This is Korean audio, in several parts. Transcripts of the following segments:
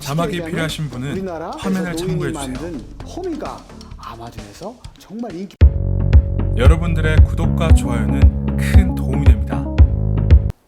자막이 쉽게 얘기하면 필요하신 분은 화면을 참고해 주세요. 호미가 아마존에서 정말 인기 여러분들의 구독과 좋아요는 큰 도움이 됩니다.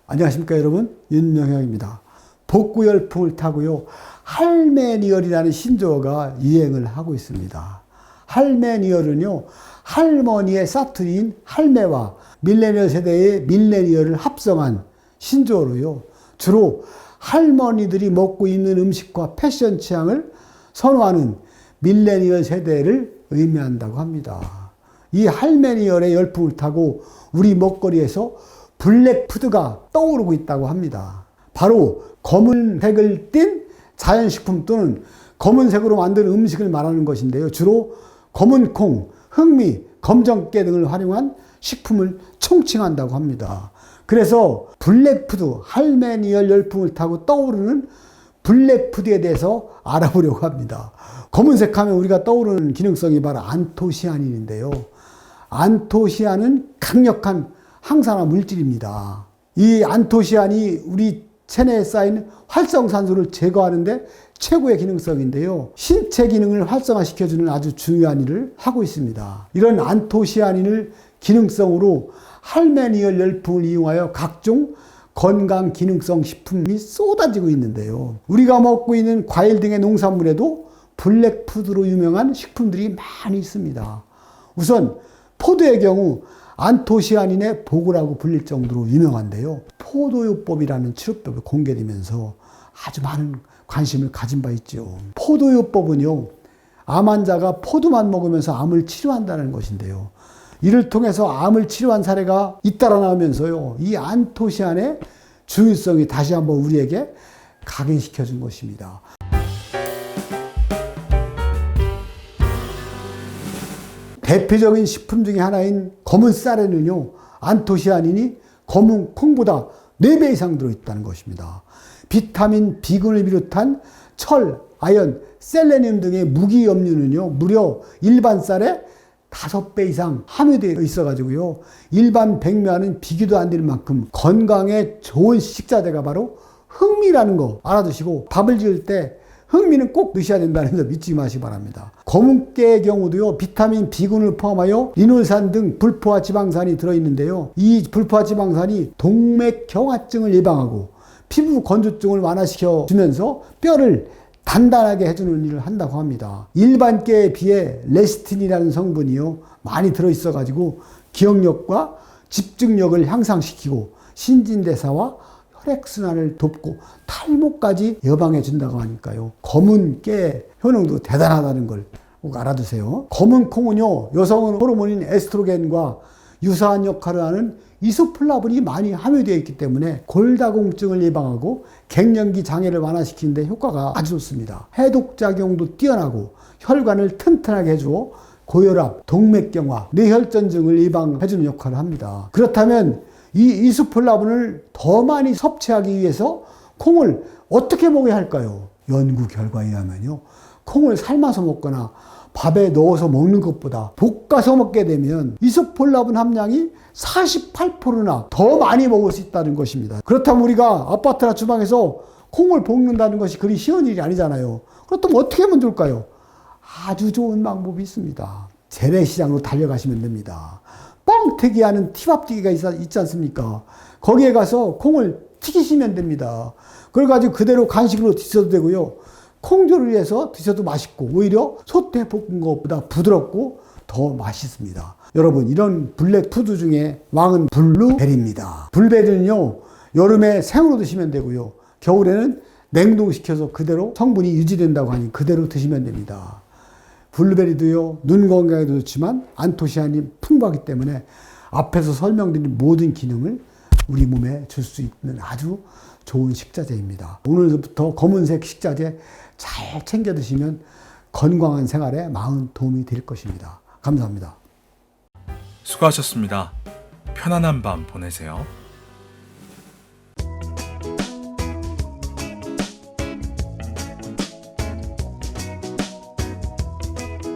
안녕하십니까 여러분 윤명형입니다. 복구 열풍을 타고요 할메니얼이라는 신조어가 유행을 하고 있습니다. 할메니얼은요 할머니의 사투리인 할매와 밀레니얼 세대의 밀레니얼을 합성한 신조어로요 주로 할머니들이 먹고 입는 음식과 패션 취향을 선호하는 밀레니얼 세대를 의미한다고 합니다. 이 할메니얼의 열풍을 타고 우리 먹거리에서 블랙푸드가 떠오르고 있다고 합니다. 바로 검은색을 띤 자연식품 또는 검은색으로 만든 음식을 말하는 것인데요. 주로 검은 콩, 흑미, 검정깨 등을 활용한 식품을 총칭한다고 합니다. 그래서 블랙푸드, 할메니얼 열풍을 타고 떠오르는 블랙푸드에 대해서 알아보려고 합니다. 검은색 하면 우리가 떠오르는 기능성이 바로 안토시아닌인데요. 안토시아는 강력한 항산화 물질입니다. 이 안토시안이 우리 체내에 쌓인 활성산소를 제거하는데 최고의 기능성인데요. 신체 기능을 활성화시켜주는 아주 중요한 일을 하고 있습니다. 이런 안토시아닌을 기능성으로 할메니얼 열풍을 이용하여 각종 건강 기능성 식품이 쏟아지고 있는데요. 우리가 먹고 있는 과일 등의 농산물에도 블랙푸드로 유명한 식품들이 많이 있습니다. 우선 포도의 경우 안토시아닌의 보고라고 불릴 정도로 유명한데요. 포도요법이라는 치료법이 공개되면서 아주 많은 관심을 가진 바 있죠. 포도요법은요, 암 환자가 포도만 먹으면서 암을 치료한다는 것인데요. 이를 통해서 암을 치료한 사례가 잇따라 나오면서요, 이 안토시안의 중요성이 다시 한번 우리에게 각인시켜 준 것입니다. 대표적인 식품 중에 하나인 검은 쌀에는요, 안토시아닌이 검은 콩보다 4배 이상 들어있다는 것입니다. 비타민 B군을 비롯한 철, 아연, 셀레늄 등의 무기 염류는요, 무려 일반 쌀에 5배 이상 함유되어 있어가지고요, 일반 백면은 비교도 안 될 만큼 건강에 좋은 식자재가 바로 흑미라는 거 알아두시고 밥을 지을 때 흑미는 꼭 넣으셔야 된다는 점 잊지 마시기 바랍니다. 검은깨의 경우도요, 비타민 B군을 포함하여 리놀산 등 불포화 지방산이 들어있는데요. 이 불포화 지방산이 동맥 경화증을 예방하고 피부 건조증을 완화시켜 주면서 뼈를 단단하게 해주는 일을 한다고 합니다. 일반 깨에 비해 레시틴이라는 성분이요, 많이 들어있어가지고 기억력과 집중력을 향상시키고 신진대사와 혈액순환을 돕고 탈모까지 예방해 준다고 하니까요. 검은 깨 효능도 대단하다는 걸 꼭 알아두세요. 검은 콩은요, 여성은 호르몬인 에스트로겐과 유사한 역할을 하는 이소플라본이 많이 함유되어 있기 때문에 골다공증을 예방하고 갱년기 장애를 완화시키는데 효과가 아주 좋습니다. 해독작용도 뛰어나고 혈관을 튼튼하게 해주어 고혈압, 동맥경화, 뇌혈전증을 예방해주는 역할을 합니다. 그렇다면 이 이소플라본을 더 많이 섭취하기 위해서 콩을 어떻게 먹어야 할까요? 연구 결과에 의하면요. 콩을 삶아서 먹거나 밥에 넣어서 먹는 것보다 볶아서 먹게 되면 이소폴라본 함량이 48%나 더 많이 먹을 수 있다는 것입니다. 그렇다면 우리가 아파트나 주방에서 콩을 볶는다는 것이 그리 쉬운 일이 아니잖아요. 그렇다면 어떻게 하면 좋을까요? 아주 좋은 방법이 있습니다. 재래시장으로 달려가시면 됩니다. 뻥튀기 하는 티밥튀기가 있지 않습니까? 거기에 가서 콩을 튀기시면 됩니다. 그래가지고 그대로 간식으로 드셔도 되고요. 콩조를 해서 드셔도 맛있고 오히려 소태 볶은 것보다 부드럽고 더 맛있습니다. 여러분 이런 블랙푸드 중에 왕은 블루베리입니다. 블루베리는요 여름에 생으로 드시면 되고요. 겨울에는 냉동시켜서 그대로 성분이 유지된다고 하니 그대로 드시면 됩니다. 블루베리도요 눈 건강에도 좋지만 안토시아닌이 풍부하기 때문에 앞에서 설명드린 모든 기능을 우리 몸에 줄 수 있는 아주 좋은 식자재입니다. 오늘부터 검은색 식자재 잘 챙겨 드시면 건강한 생활에 많은 도움이 될 것입니다. 감사합니다. 수고하셨습니다. 편안한 밤 보내세요.